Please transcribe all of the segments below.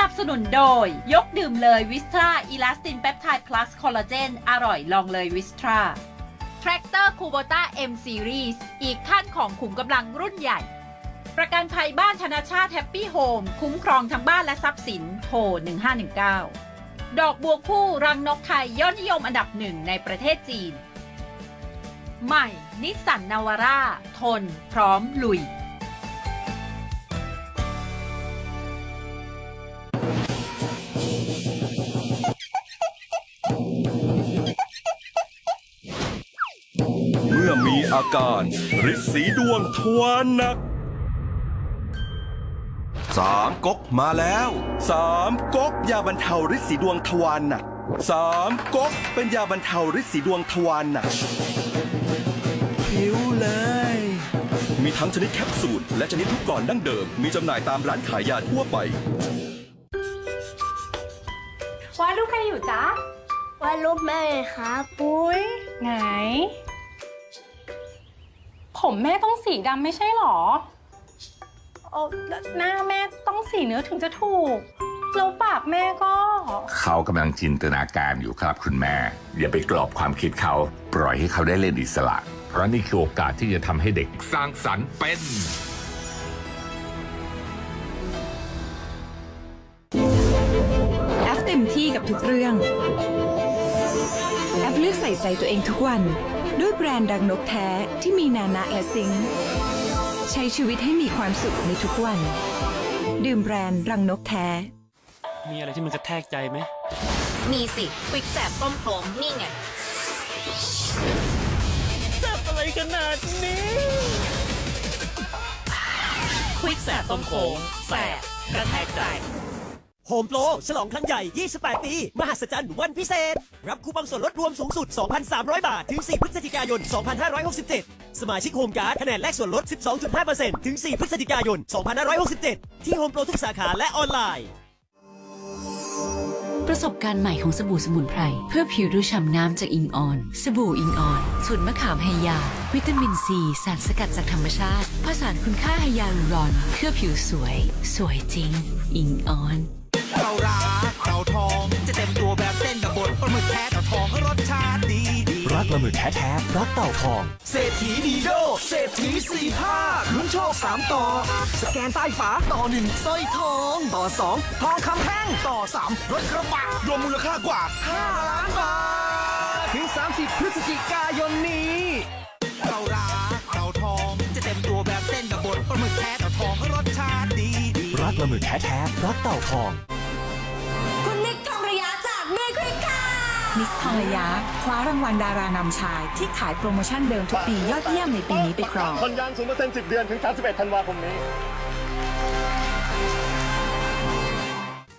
นับสนุนโดย ยกดื่มเลยวิสตราอีลาสตินเปปไทด์พลัสคอลลาเจนอร่อยลองเลยวิสตรา Tractor Kubota M Series อีกขั้นของขุมกำลังรุ่นใหญ่ ประกันภัยบ้านธนาชาติแฮปปี้โฮมคุ้มครองทั้งบ้านและทรัพย์สินโทร 1519 ดอกบัวคู่รังนกไทยยอดนิยมอันดับหนึ่งในประเทศจีน ใหม่ นิสสันนาวาร่าทน พร้อมลุย อมีอาการฤทธิ์สีดวงทวารหนักสามก๊กมาแล้วสามก๊กยาบรรเทาฤทธิ์สีดวงทวารหนักสามก๊กเป็นยาบรรเทาฤทธิ์สีดวงทวารหนักผิวเลย มีทั้งชนิดแคปซูลและชนิดลูกกลอนดั้งเดิม มีจำหน่ายตามร้านขายยาทั่วไปว่าลูกใครอยู่จ๊ะว่ารูปแม่ครับ ปุ้ยไหน ผมแม่ต้องสีดำไม่ใช่หรอโอ้แล้วหน้าแม่ต้องสีเนื้อถึงจะถูก แล้วปากแม่ก็ เขากำลังจินตนาการอยู่ครับคุณแม่ อย่าไปกรอบความคิดเขา ปล่อยให้เขาได้เล่นอิสระ เพราะนี่คือโอกาสที่จะทำให้เด็กสร้างสรรค์เป็นแอฟเต็มที่กับทุกเรื่อง แอฟเลือกใส่ใจตัวเองทุกวัน ด้วยแบรนด์ดังนกแท้ที่มีนานะและซิงค์ใช้ชีวิตให้มีความสุขในทุกวัน ดื่มแบรนด์รังนกแท้ มีอะไรที่มันกระแทกใจไหม มีสิควิกแสบต้มโคลงนี่ไงอะไรขนาดนี้ควิกแสบต้มโคลงแสบกระแทกใจ โฮมโปรฉลองครั้งใหญ่ 28 ปี มหัศจรรย์วันพิเศษ รับคูปองส่วนลดรวมสูงสุด 2,300 บาท ถึง 4 พฤศจิกายน 2567 สมาชิกโฮมการ์ดคะแนนแลกส่วนลด 12.5%ถึง 4 พฤศจิกายน 2567 ที่โฮมโปรทุกสาขาและออนไลน์ ประสบการณ์ใหม่ของสบู่สมุนไพร เพื่อผิวดูฉ่ำน้ำจากอิงออน สบู่อิงออนสูตรมะขามไฮยา วิตามินซีสารสกัดจากธรรมชาติผสานคุณค่าไฮยาลูรอนเพื่อผิวสวย สวยจริง อิงออน เรารักเราทอง จะเต็มตัวแบบเส้นกับบดปลาหมึกแท้ต่อทองรสชาติดีดีรักปลาหมึกแท้แท้รักเต่าทอง เศรษฐีดีโดเศรษฐีสี่ภาคลุ้นโชคสามต่อ สแกนใต้ฝาต่อหนึ่งสร้อยทอง ต่อสองทองคำแท่งต่อสามรถกระบะรวมมูลค่ากว่า5ล้านบาทถึง 30 พฤศจิกายนนี้เรารักเราทอง จะเต็มตัวแบบเส้นกับบดปลาหมึกแท้ต่อทองรสชาติดีดีรักปลาหมึกแท้แท้รักเต่าทอง เมฆควิกค่ะนิกทองระยะคว้ารางวัลดารานำชายที่ขายโปรโมชั่นเดิมทุกปียอดเยี่ยมในปีนี้ไปครองผ่อนยางศูนย์เปอร์เซ็นต์สิบเดือนถึง 31 ธันวาคมนี้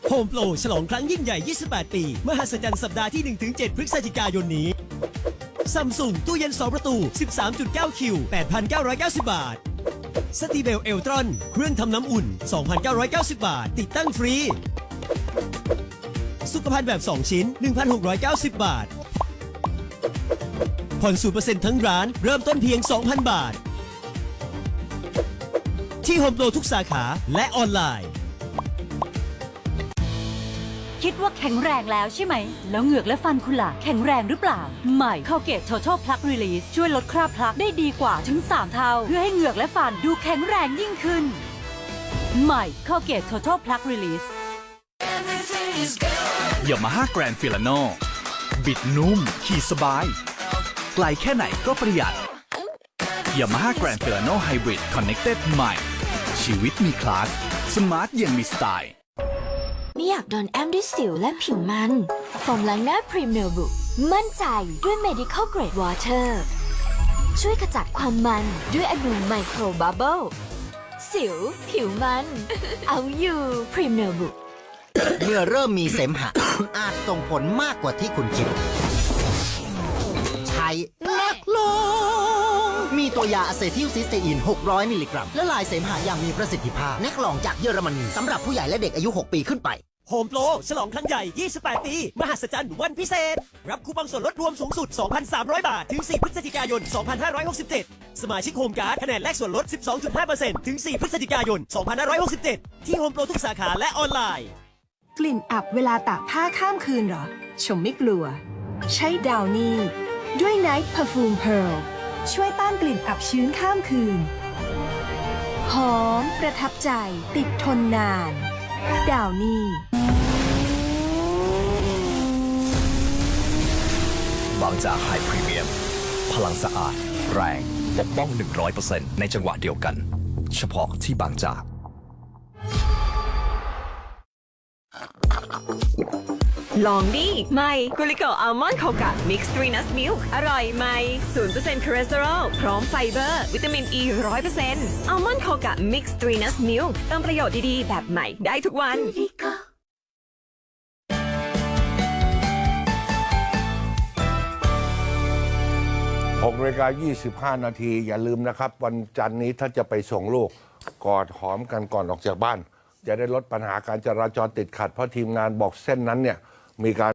โฮมโปรฉลองครั้งยิ่งใหญ่ 28 ปี มหัศจรรย์สัปดาห์ที่ 1-7 พฤศจิกายนนี้ซัมซุงตู้เย็น 2 ประตู 13.9 คิว 8,990 บาทสตีเบลเอลตรอน เครื่องทำน้ำอุ่น 2,990 บาท ติดตั้งฟรี สุขภัณฑ์แบบ 2 ชิ้น 1,690 บาท ผ่อน 0%ทั้งร้าน เริ่มต้นเพียง 2,000 บาท ที่โฮมโปรทุกสาขาและออนไลน์ คิดว่าแข็งแรงแล้วใช่ไหม แล้วเหงือกและฟันคุณล่ะ แข็งแรงหรือเปล่า ใหม่ข้าเกต Total Plug Release ช่วยลดคราบพลักได้ดีกว่าถึง 3 เท่า เพื่อให้เหงือกและฟันดูแข็งแรงยิ่งขึ้น ใหม่ข้าเกต Total Plug Release ยามาฮ่าแกรนฟิลาโนบิดนุ่ม ขี่สบาย ไกลแค่ไหนก็ประหยัดยามาฮ่าแกรนฟิลาโนไฮบริดคอนเน c เต็ดใหม่ ชีวิตมีคลาส สมาร์ทยังมีสไตล์ไม่อยากโดนแอมด้วยสิวและผิวมันโฟมล้างหน้าพรีเมียร์บุมั่นใจด้วย medical grade water ช่วยขจัดความมันด้วยอนูไมโครบับเบิลสิว ผิวมัน เอาอยู่พรีเมียร์บุ เมื่อเริ่มมีเสมหะ อาจส่งผลมากกว่าที่คุณคิด ใช้นักลงมีตัวยาอะเซทิลซิสเตอีน 600 มิลลิกรัมและลายเสมหะอย่างมีประสิทธิภาพนักลองจากเยอรมนีสำหรับผู้ใหญ่และเด็กอายุ 6 ปีขึ้นไปโฮมโปรฉลองครั้งใหญ่ 28 ปี มหัศจรรย์วันพิเศษ รับคูปองส่วนลดรวมสูงสุด 2,300 บาท ถึง 4 พฤศจิกายน 2567 สมาชิกโฮมการ์ดคะแนนแลกส่วนลด 12.5%ถึง 4 พฤศจิกายน 2567 ที่โฮมโปรทุกสาขาและออนไลน์ กลิ่นอับเวลาตากผ้าข้ามคืนเหรอ ชมไม่กลัว ใช้ดาวนี่ ด้วย Night Perfume Pearl ช่วยต้านกลิ่นอับชื้นข้ามคืน หอมประทับใจติดทนนาน ดาวนี่บางจากไฮพรีเมียม พลังสะอาด แรง ปกป้อง 100%ในจังหวะเดียวกัน เฉพาะที่บางจาก ลองดิใหม่กุลิโกอัลมอนด์โคกะมิกซ์ทรีนัสมิลค์อร่อยใหม่0%คอเลสเตอรอลพร้อมไฟเบอร์ วิตามินอ e ี100%อัลมอนด์โคกะมิกซ์ทรีนัสมิลค์เติมประโยชน์ดี ๆ แบบใหม่ได้ทุกวัน6นาฬิกา25นาทีอย่าลืมนะครับ วันจันทร์นี้ถ้าจะไปส่งลูกกอดหอมกันก่อนออกจากบ้าน จะได้ลดปัญหาการจราจรติดขัด เพราะทีมงานบอกเส้นนั้นเนี่ยมีการ